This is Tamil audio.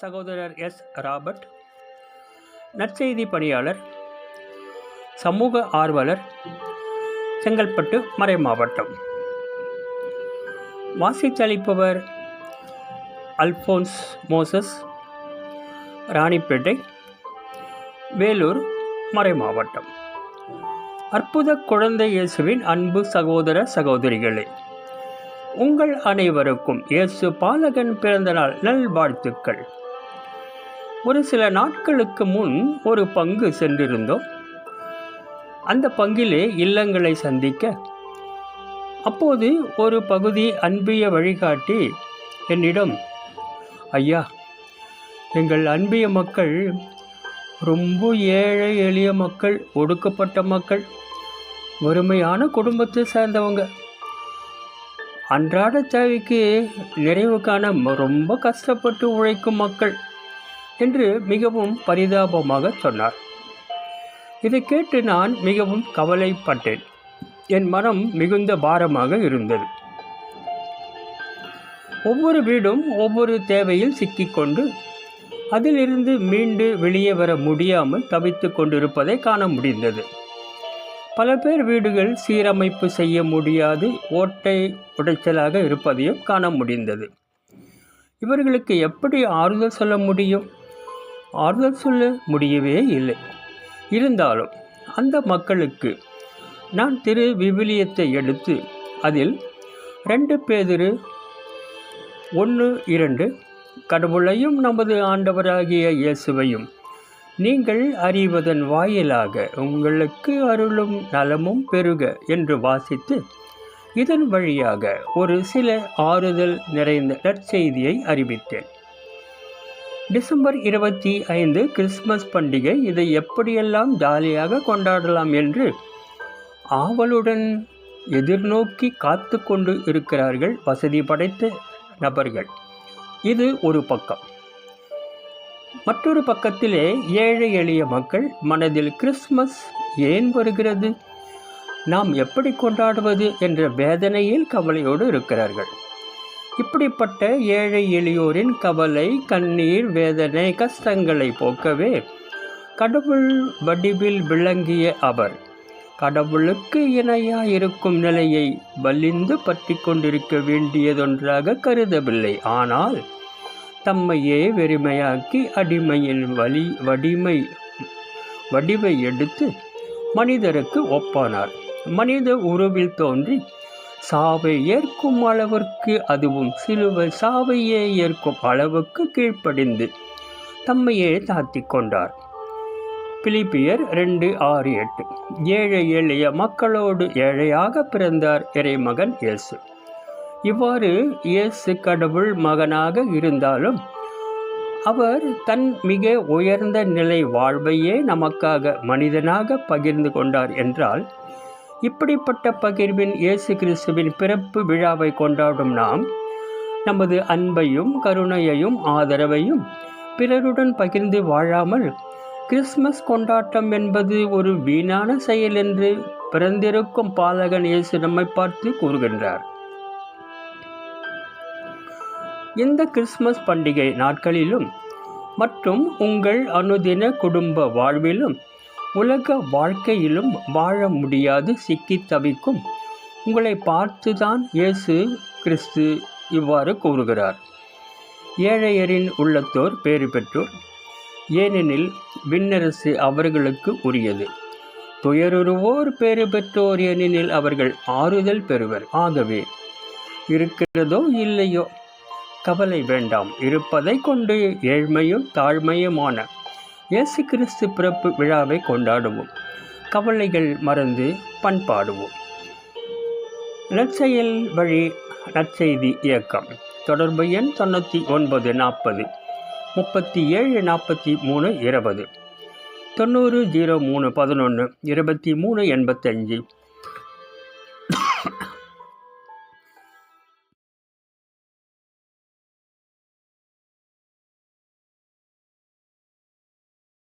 சகோதரர் எஸ். ராபர்ட். நற்செய்தி பணியாளர் சமூக ஆர்வலர் செங்கல்பட்டு மறை மாவட்டம். வாசித்தளிப்பவர் அல்போன்ஸ் மோசஸ் ராணிப்பேட்டை வேலூர் மறை மாவட்டம். அற்புத குழந்தை இயேசுவின் அன்பு சகோதர சகோதரிகளே உங்கள் அனைவருக்கும் இயேசு பாலகன் பிறந்தநாள் நல்வாழ்த்துக்கள். ஒரு சில நாட்களுக்கு முன் ஒரு பங்கு சென்றிருந்தோம். அந்த பங்கிலே இல்லங்களை சந்திக்க. அப்போது ஒரு பகுதி அன்பிய வழிகாட்டி என்னிடம் ஐயா எங்கள் அன்பிய மக்கள் ரொம்ப ஏழை எளிய மக்கள் ஒடுக்கப்பட்ட மக்கள் வறுமையான குடும்பத்தை சேர்ந்தவங்க. அன்றாட தேவைக்கு நிறைவு காண ரொம்ப கஷ்டப்பட்டு உழைக்கும் மக்கள். என்று மிகவும் பரிதாபமாக சொன்னார். இதை கேட்டு நான் மிகவும் கவலைப்பட்டேன். என் மனம் மிகுந்த பாரமாக இருந்தது. ஒவ்வொரு வீடும் ஒவ்வொரு தேவையில் சிக்கிக்கொண்டு அதிலிருந்து மீண்டு வெளியே வர முடியாமல் தவித்து கொண்டிருப்பதை காண முடிந்தது. பல பேர் வீடுகள் சீரமைப்பு செய்ய முடியாது ஓட்டை உடைச்சலாக இருப்பதையும் காண முடிந்தது. இவர்களுக்கு எப்படி ஆறுதல் சொல்ல முடியும்? ஆறுதல் சொல்ல முடியவே இல்லை. இருந்தாலும் அந்த மக்களுக்கு நான் திரு விவிலியத்தை எடுத்து அதில் ரெண்டு பேதிரு ஒன்று இரண்டு கடவுளையும் நமது ஆண்டவராகிய இயேசுவையும் நீங்கள் அறிவதன் வாயிலாக உங்களுக்கு அருளும் நலமும் பெருக என்று வாசித்து இதன் வழியாக ஒரு சில ஆறுதல் நிறைந்த நற்செய்தியை அறிவித்தேன். டிசம்பர் இருபத்தி ஐந்து கிறிஸ்மஸ் பண்டிகை இதை எப்படியெல்லாம் ஜாலியாக கொண்டாடலாம் என்று ஆவலுடன் எதிர்நோக்கி காத்து கொண்டு இருக்கிறார்கள் வசதி படைத்த நபர்கள். இது ஒரு பக்கம். மற்றொரு பக்கத்திலே ஏழை எளிய மக்கள் மனதில் கிறிஸ்மஸ் ஏன் வருகிறது? நாம் எப்படி கொண்டாடுவது என்ற வேதனையில் கவலையோடு இருக்கிறார்கள். இப்படிப்பட்ட ஏழை எளியோரின் கவலை கண்ணீர் வேதனை கஷ்டங்களை போக்கவே கடவுள் வடிவில் விளங்கிய அவர். கடவுளுக்கு இணையாக இருக்கும் நிலையை வலிந்து பற்றி கொண்டிருக்க வேண்டியதொன்றாக கருதவில்லை. ஆனால் தம்மையே வெறுமையாக்கி அடிமையின் வலி வடிமை வடிவை எடுத்து மனிதருக்கு ஒப்பானார். மனித உருவில் தோன்றி சாவை ஏற்கும் அளவிற்கு அதுவும் சிலுவை சாவையே ஏற்கும் அளவுக்கு கீழ்ப்படிந்து தம்மையே தாத்தி கொண்டார். பிலிப்பியர் ரெண்டு ஆறு எட்டு. ஏழை எளிய மக்களோடு ஏழையாக பிறந்தார் இறைமகன் இயேசு. இவ்வாறு இயேசு கடவுள் மகனாக இருந்தாலும் அவர் தன் மிக உயர்ந்த நிலை வாழ்வையே நமக்காக மனிதனாக பகிர்ந்து கொண்டார் என்றால் இப்படிப்பட்ட பகிர்வின் இயேசு கிறிஸ்துவின் பிறப்பு விழாவை கொண்டாடும் நாம் நமது அன்பையும் கருணையையும் ஆதரவையும் பிறருடன் பகிர்ந்து வாழாமல் கிறிஸ்மஸ் கொண்டாட்டம் என்பது ஒரு வீணான செயல் என்று பிறந்திருக்கும் பாலகன் இயேசு நம்மை பார்த்து கூறுகின்றார். இந்த கிறிஸ்மஸ் பண்டிகை நாட்களிலும் மற்றும் உங்கள் அனுதின குடும்ப வாழ்விலும் உலக வாழ்க்கையிலும் வாழ முடியாது சிக்கி தவிக்கும். உங்களை பார்த்துதான் இயேசு கிறிஸ்து இவ்வாறு கூறுகிறார். ஏழையரின் உள்ளத்தோர் பேறு பெற்றோர் ஏனெனில் விண்ணரசு அவர்களுக்கு உரியது. துயருருவோர் பேறு பெற்றோர் ஏனெனில் அவர்கள் ஆறுதல் பெறுவர். ஆகவே இருக்கிறதோ இல்லையோ கவலை வேண்டாம். இருப்பதை கொண்டு ஏழ்மையும் தாழ்மையுமான இயேசு கிறிஸ்து பிறப்பு விழாவை கொண்டாடுவோம். கவலைகள் மறந்து பண்பாடுவோம் நற்செயல் வழி நற்செய்தி இயக்கம். தொடர்பு எண் தொண்ணூற்றி ஒன்பது நாற்பது. முப்பத்தி ஏழு நாற்பத்தி மூணு இருபது. தொண்ணூறு ஜீரோ மூணு பதினொன்று இருபத்தி மூணு எண்பத்தஞ்சு.